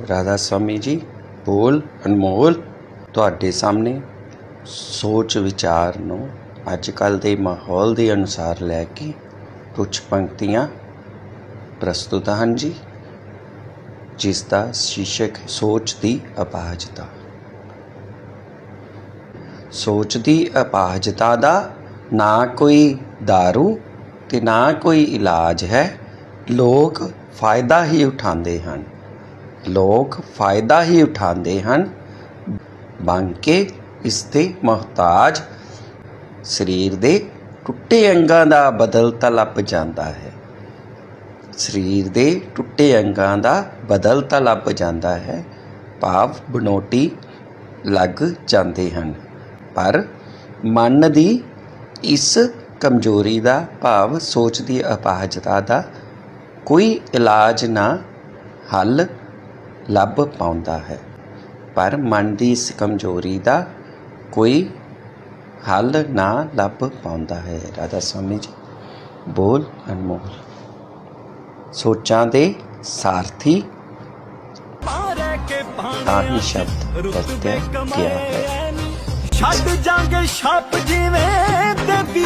ਰਾਧਾ ਸਵਾਮੀ ਜੀ, ਬੋਲ ਅਨਮੋਲ ਤੁਹਾਡੇ ਸਾਹਮਣੇ ਸੋਚ ਵਿਚਾਰ ਨੂੰ ਅੱਜ ਕੱਲ ਦੇ ਮਾਹੌਲ ਦੇ ਅਨੁਸਾਰ ਲੈ ਕੇ ਕੁਝ ਪੰਕਤੀਆਂ ਪ੍ਰਸਤੁਤ ਹਨ ਜੀ, ਜਿਸ ਦਾ ਸ਼ੀਰਸ਼ਕ ਸੋਚ ਦੀ ਅਪਾਹਜਤਾ ਸੋਚ ਦੀ ਅਪਾਹਜਤਾ ਦਾ ਨਾ ਕੋਈ दारू ਤੇ ਨਾ ਕੋਈ ਇਲਾਜ ਹੈ, ਲੋਕ ਫਾਇਦਾ ਹੀ ਉਠਾਉਂਦੇ ਹਨ। ਲੋਕ ਫਾਇਦਾ ਹੀ ਉਠਾਉਂਦੇ ਹਨ। ਬਣ ਕੇ ਇਸ ਦੇ ਮੁਹਤਾਜ ਸਰੀਰ ਦੇ ਟੁੱਟੇ ਅੰਗਾਂ ਦਾ ਬਦਲਤਾ ਲੱਭ ਜਾਂਦਾ ਹੈ। ਸਰੀਰ ਦੇ ਟੁੱਟੇ ਅੰਗਾਂ ਦਾ ਬਦਲਤਾ ਲੱਭ ਜਾਂਦਾ ਹੈ। ਭਾਵ ਬਨੋਟੀ ਲੱਗ ਜਾਂਦੇ ਹਨ। ਪਰ ਮਨ ਦੀ ਇਸ ਕਮਜ਼ੋਰੀ ਦਾ ਭਾਵ ਸੋਚ ਦੀ ਅਪਾਹਜਤਾ ਦਾ ਕੋਈ ਇਲਾਜ ਨਾ ਹੱਲ ਲੱਭ ਪਾਉਂਦਾ ਹੈ। ਪਰ ਮਨ ਦੀ ਇਸ ਕਮਜ਼ੋਰੀ ਦਾ ਕੋਈ ਹੱਲ ਨਾ ਲੱਭ ਪਾਉਂਦਾ ਹੈ। ਰਾਧਾ ਸਵਾਮੀ ਜੀ ਬੋਲ ਅਨਮੋਲ। ਸੋਚਾਂ ਦੇ ਸਾਰਥੀ ਮਾਰੇ ਕੇ ਤਾਂ ਹੀ ਸ਼ਬਦ ਵਰਤਿਆ ਗਿਆ ਹੈ। ਛੱਡ ਜਾਂਗੇ ਛਾਪ ਜਿਵੇਂ ਦੇਵੀ